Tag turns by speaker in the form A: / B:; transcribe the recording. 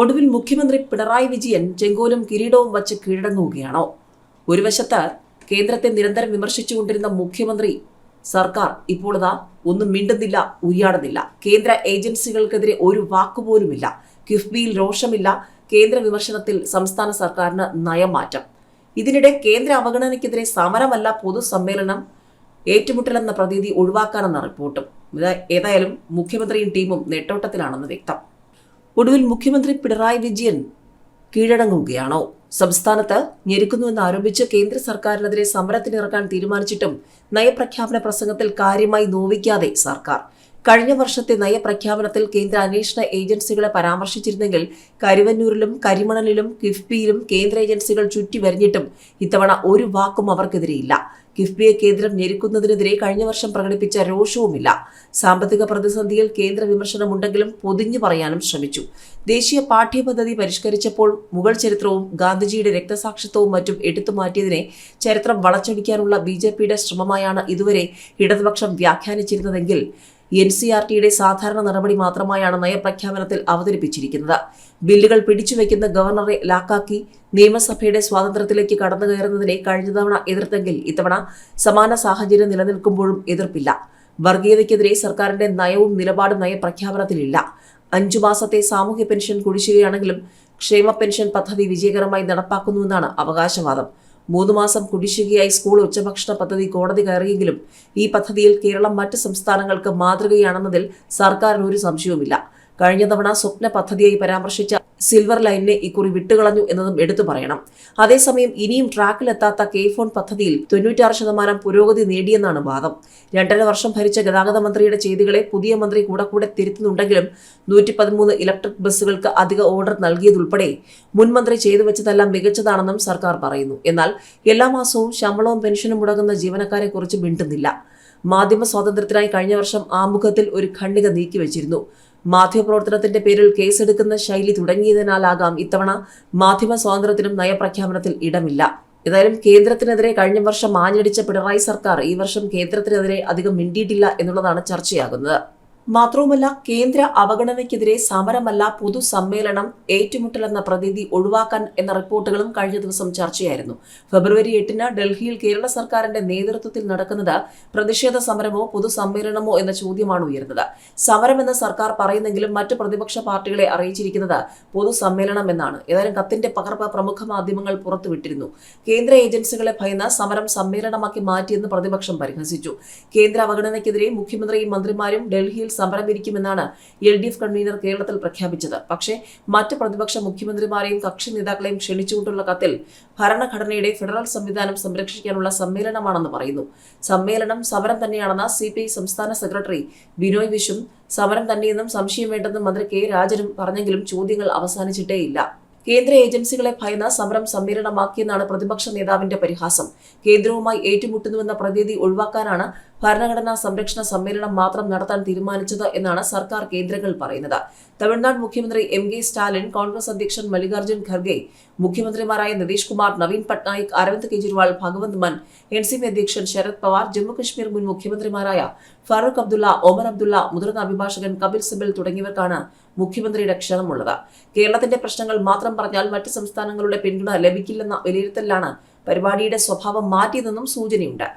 A: ഒടുവിൽ മുഖ്യമന്ത്രി പിണറായി വിജയൻ ചെങ്കോലും കിരീടവും വച്ച് കീഴടങ്ങുകയാണോ. ഒരു വശത്ത് കേന്ദ്രത്തെ നിരന്തരം വിമർശിച്ചുകൊണ്ടിരുന്ന മുഖ്യമന്ത്രി സർക്കാർ ഇപ്പോൾ ഒന്നും മിണ്ടുന്നില്ല ഉരിയാടുന്നില്ല കേന്ദ്ര ഏജൻസികൾക്കെതിരെ ഒരു വാക്കുപോലുമില്ല. കിഫ്ബിയിൽ രോഷമില്ല കേന്ദ്ര വിമർശനത്തിൽ സംസ്ഥാന സർക്കാരിന് നയമാറ്റം. ഇതിനിടെ കേന്ദ്ര അവഗണനയ്ക്കെതിരെ സമരമല്ല പൊതുസമ്മേളനം ഏറ്റുമുട്ടലെന്ന പ്രതീതി ഒഴിവാക്കാനെന്ന റിപ്പോർട്ടും. ഏതായാലും മുഖ്യമന്ത്രിയും ടീമും നെട്ടോട്ടത്തിലാണെന്ന് വ്യക്തം. ഒടുവിൽ മുഖ്യമന്ത്രി പിണറായി വിജയൻ കീഴടങ്ങുകയാണോ? സംസ്ഥാനത്ത് ഞെരുക്കുന്നുവെന്ന് ആരോപിച്ച് കേന്ദ്ര സർക്കാരിനെതിരെ സമരത്തിനിറക്കാൻ തീരുമാനിച്ചിട്ടും നയപ്രഖ്യാപന പ്രസംഗത്തിൽ കാര്യമായി നോവിക്കാതെ സർക്കാർ. കഴിഞ്ഞ വർഷത്തെ നയപ്രഖ്യാപനത്തിൽ കേന്ദ്ര അന്വേഷണ ഏജൻസികളെ പരാമർശിച്ചിരുന്നെങ്കിൽ കരുവന്നൂരിലും കരിമണലിലും കിഫ്ബിയിലും കേന്ദ്ര ഏജൻസികൾ ചുറ്റി വരിഞ്ഞിട്ടും ഇത്തവണ ഒരു വാക്കും അവർക്കെതിരെയില്ല. കിഫ്ബിയെ കേന്ദ്രം ഞെരുക്കുന്നതിനെതിരെ കഴിഞ്ഞ വർഷം പ്രകടിപ്പിച്ച രോഷവുമില്ല. സാമ്പത്തിക പ്രതിസന്ധിയിൽ കേന്ദ്ര വിമർശനമുണ്ടെങ്കിലും പൊതിഞ്ഞു പറയാനും ശ്രമിച്ചു. ദേശീയ പാഠ്യപദ്ധതി പരിഷ്കരിച്ചപ്പോൾ മുഗൾ ചരിത്രവും ഗാന്ധിജിയുടെ രക്തസാക്ഷിത്വവും മറ്റും എടുത്തു മാറ്റിയതിനെ ചരിത്രം വളച്ചടിക്കാനുള്ള ബി ജെ പിയുടെ ശ്രമമായാണ് ഇതുവരെ ഇടതുപക്ഷം വ്യാഖ്യാനിച്ചിരുന്നതെങ്കിൽ എൻ സി ആർ ടിയുടെ സാധാരണ നടപടി മാത്രമായാണ് നയപ്രഖ്യാപനത്തിൽ അവതരിപ്പിച്ചിരിക്കുന്നത്. ബില്ലുകൾ പിടിച്ചുവെക്കുന്ന ഗവർണറെ ലാക്കാക്കി നിയമസഭയുടെ സ്വാതന്ത്ര്യത്തിലേക്ക് കടന്നു കയറുന്നതിനെ കഴിഞ്ഞ തവണ എതിർത്തെങ്കിൽ ഇത്തവണ സമാന സാഹചര്യം നിലനിൽക്കുമ്പോഴും എതിർപ്പില്ല. വർഗീയതയ്ക്കെതിരെ സർക്കാരിന്റെ നയവും നിലപാടും നയപ്രഖ്യാപനത്തിലില്ല. അഞ്ചു മാസത്തെ സാമൂഹ്യ പെൻഷൻ കുടിശ്ശികയാണെങ്കിലും ക്ഷേമ പെൻഷൻ പദ്ധതി വിജയകരമായി നടപ്പാക്കുന്നുവെന്നാണ് അവകാശവാദം. മൂന്ന് മാസം കുടിശ്ശികയായി സ്കൂൾ ഉച്ചഭക്ഷണ പദ്ധതി കോടതി കയറിയെങ്കിലും ഈ പദ്ധതിയിൽ കേരളം മറ്റ് സംസ്ഥാനങ്ങൾക്ക് മാതൃകയാണെന്നതിൽ സർക്കാരിന് ഒരു സംശയവുമില്ല. കഴിഞ്ഞ തവണ സ്വപ്ന പദ്ധതിയായി പരാമർശിച്ച സിൽവർ ലൈനിനെ ഇക്കുറി വിട്ടുകളഞ്ഞു എന്നതും എടുത്തു പറയണം. അതേസമയം ഇനിയും ട്രാക്കിലെത്താത്ത കെ ഫോൺ പദ്ധതിയിൽ തൊണ്ണൂറ്റാറ് ശതമാനം പുരോഗതി നേടിയെന്നാണ് വാദം. രണ്ടര വർഷം ഭരിച്ച ഗതാഗത മന്ത്രിയുടെ ചെയ്തികളെ പുതിയ മന്ത്രി കൂടെ കൂടെ തിരുത്തുന്നുണ്ടെങ്കിലും നൂറ്റി പതിമൂന്ന് ഇലക്ട്രിക് ബസ്സുകൾക്ക് അധിക ഓർഡർ നൽകിയതുൾപ്പെടെ മുൻമന്ത്രി ചെയ്തു വെച്ചതെല്ലാം മികച്ചതാണെന്നും സർക്കാർ പറയുന്നു. എന്നാൽ എല്ലാ മാസവും ശമ്പളവും പെൻഷനും മുടങ്ങുന്ന ജീവനക്കാരെ കുറിച്ച് മിണ്ടുന്നില്ല. മാധ്യമ സ്വാതന്ത്ര്യത്തിനായി കഴിഞ്ഞ വർഷം ആമുഖത്തിൽ ഒരു ഖണ്ഡിക നീക്കിവച്ചിരുന്നു. മാധ്യമപ്രവർത്തനത്തിന്റെ പേരിൽ കേസെടുക്കുന്ന ശൈലി തുടങ്ങിയതിനാലാകാം ഇത്തവണ മാധ്യമ സ്വാതന്ത്ര്യത്തിനും നയപ്രഖ്യാപനത്തിൽ ഇടമില്ല. ഏതായാലും കേന്ദ്രത്തിനെതിരെ കഴിഞ്ഞ വർഷം ആഞ്ഞടിച്ച പിണറായി സർക്കാർ ഈ വർഷം കേന്ദ്രത്തിനെതിരെ അധികം മിണ്ടിയിട്ടില്ല എന്നുള്ളതാണ് ചർച്ചയാകുന്നത്. മാത്രവുമല്ല കേന്ദ്ര അവഗണനയ്ക്കെതിരെ സമരമല്ല പൊതുസമ്മേളനം ഏറ്റുമുട്ടലെന്ന പ്രതീതി ഒഴിവാക്കാൻ എന്ന റിപ്പോർട്ടുകളും കഴിഞ്ഞ ദിവസം ചർച്ചയായിരുന്നു. ഫെബ്രുവരി എട്ടിന് ഡൽഹിയിൽ കേരള സർക്കാരിന്റെ നേതൃത്വത്തിൽ നടക്കുന്നത് പ്രതിഷേധ സമരമോ പൊതുസമ്മേളനമോ എന്ന ചോദ്യമാണ് ഉയർന്നത് സമരമെന്ന് സർക്കാർ പറയുന്നെങ്കിലും മറ്റ് പ്രതിപക്ഷ പാർട്ടികളെ അറിയിച്ചിരിക്കുന്നത് പൊതുസമ്മേളനം എന്നാണ്. ഏതായാലും കത്തിന്റെ പകർപ്പ് പ്രമുഖ മാധ്യമങ്ങൾ പുറത്തുവിട്ടിരുന്നു. കേന്ദ്ര ഏജൻസികളെ ഭയന്ന് സമരം സമ്മേളനമാക്കി മാറ്റിയെന്ന് പ്രതിപക്ഷം പരിഹസിച്ചു. കേന്ദ്ര അവഗണനയ്ക്കെതിരെ മുഖ്യമന്ത്രിയും മന്ത്രിമാരും ഡൽഹിയിൽ സമരമിരിക്കുമെന്നാണ് എൽ ഡി എഫ് കൺവീനർ കേരളത്തിൽ പ്രഖ്യാപിച്ചത്. പക്ഷേ മറ്റ് പ്രതിപക്ഷ മുഖ്യമന്ത്രിമാരെയും കക്ഷി നേതാക്കളെയും ക്ഷണിച്ചുകൊണ്ടുള്ള കത്തിൽ ഭരണഘടനയുടെ ഫെഡറൽ സംവിധാനം സംരക്ഷിക്കാനുള്ള സമ്മേളനമാണെന്ന് പറയുന്നു. സമ്മേളനം സമരം തന്നെയാണെന്ന് സി സംസ്ഥാന സെക്രട്ടറി ബിനോയ് വിഷും സമരം തന്നെയെന്നും സംശയം വേണ്ടെന്നും മന്ത്രി കെ രാജനും പറഞ്ഞെങ്കിലും ചോദ്യങ്ങൾ അവസാനിച്ചിട്ടേയില്ല. കേന്ദ്ര ഏജൻസികളെ ഭയന്ന് സമരം സമ്മേളനമാക്കിയെന്നാണ് പ്രതിപക്ഷ നേതാവിന്റെ പരിഹാസം. കേന്ദ്രവുമായി ഏറ്റുമുട്ടുന്നുവെന്ന പ്രതീതി ഒഴിവാക്കാനാണ് ഭരണഘടനാ സംരക്ഷണ സമ്മേളനം മാത്രം നടത്താൻ തീരുമാനിച്ചത് എന്നാണ് സർക്കാർ കേന്ദ്രങ്ങൾ പറയുന്നത്. തമിഴ്നാട് മുഖ്യമന്ത്രി എം കെ സ്റ്റാലിൻ കോൺഗ്രസ് അധ്യക്ഷൻ മല്ലികാർജുൻ ഖർഗെ മുഖ്യമന്ത്രിമാരായ നിതീഷ് കുമാർ നവീൻ പട്നായിക് അരവിന്ദ് കെജ്രിവാൾ ഭഗവന്ത് മൻ എൻ സി പി അധ്യക്ഷൻ ശരത് പവാർ ജമ്മുകശ്മീർ മുൻ മുഖ്യമന്ത്രിമാരായ ഫറൂഖ് അബ്ദുള്ള ഒമർ അബ്ദുള്ള മുതിർന്ന അഭിഭാഷകൻ കപിൽ സിബൽ തുടങ്ങിയവർക്കാണ് മുഖ്യമന്ത്രിയുടെ ക്ഷണമുള്ളത്. കേരളത്തിന്റെ പ്രശ്നങ്ങൾ മാത്രം പറഞ്ഞാൽ മറ്റ് സംസ്ഥാനങ്ങളുടെ പിന്തുണ ലഭിക്കില്ലെന്ന വിലയിരുത്തലിലാണ് പരിപാടിയുടെ സ്വഭാവം മാറ്റിയതെന്നും സൂചനയുണ്ട്.